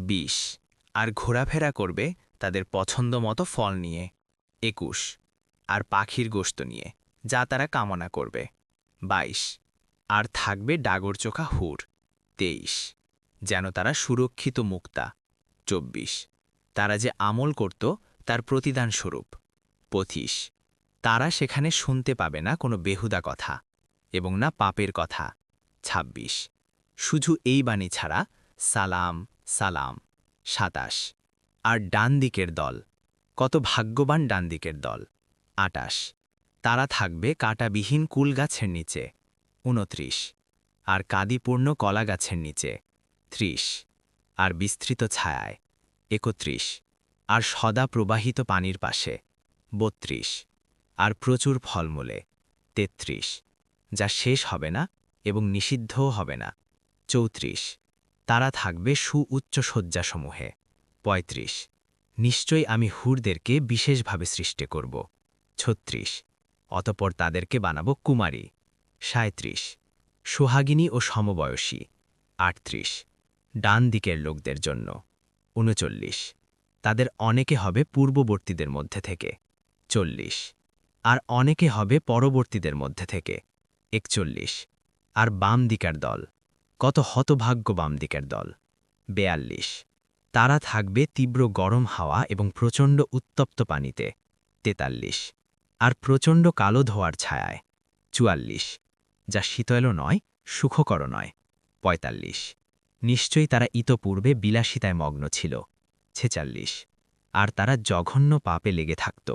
বিশ। আর ঘোরাফেরা করবে তাদের পছন্দ মতো ফল নিয়ে, একুশ। আর পাখির গোস্ত নিয়ে, যা তারা কামনা করবে, বাইশ। আর থাকবে ডাগর চোখা হুর, তেইশ। যেন তারা সুরক্ষিত মুক্তা, চব্বিশ। তারা যে আমল করত, তার প্রতিদান স্বরূপ পঁচিশ। তারা সেখানে শুনতে পাবে না কোনো বেহুদা কথা এবং না পাপের কথা ২৬ শুধু এই বাণী ছাড়া সালাম সালাম। সাতাশ। আর ডান দিকের দল। কত ভাগ্যবান ডান দিকের দল। আটাশ। তারা থাকবে কাটাবিহীন কুল গাছের নিচে। উনত্রিশ আর কাদিপূর্ণ কলা গাছের নিচে। ত্রিশ। আর বিস্তৃত ছায়ায়। একত্রিশ। আর সদা প্রবাহিত পানির পাশে। বত্রিশ। আর প্রচুর ফলমূলে। তেত্রিশ। যা শেষ হবে না এবং নিষিদ্ধও হবে না। চৌত্রিশ। তারা থাকবে সুউচ্চ শয্যাসমূহে ৩৫ নিশ্চয়ই আমি হুরদেরকে বিশেষভাবে সৃষ্টি করব। ছত্রিশ। অতপর তাদেরকে বানাব কুমারী। সাঁত্রিশ সোহাগিনী ও সমবয়সী। আটত্রিশ। ডান দিকের লোকদের জন্য। উনচল্লিশ। তাদের অনেকে হবে পূর্ববর্তীদের মধ্যে থেকে। চল্লিশ। আর অনেকে হবে পরবর্তীদের মধ্যে থেকে। একচল্লিশ। আর বাম দিকার দল। কত হতভাগ্য বাম দিকের দল। বেয়াল্লিশ। তারা থাকবে তীব্র গরম হাওয়া এবং প্রচণ্ড উত্তপ্ত পানিতে। তেতাল্লিশ। আর প্রচণ্ড কালো ধোয়ার ছায়ায়। চুয়াল্লিশ। যা শীতলও নয় সুখকর নয়। পঁয়তাল্লিশ। নিশ্চয়ই তারা ইতপূর্বে বিলাসিতায় মগ্ন ছিল। ছেচাল্লিশ। আর তারা জঘন্য পাপে লেগে থাকত।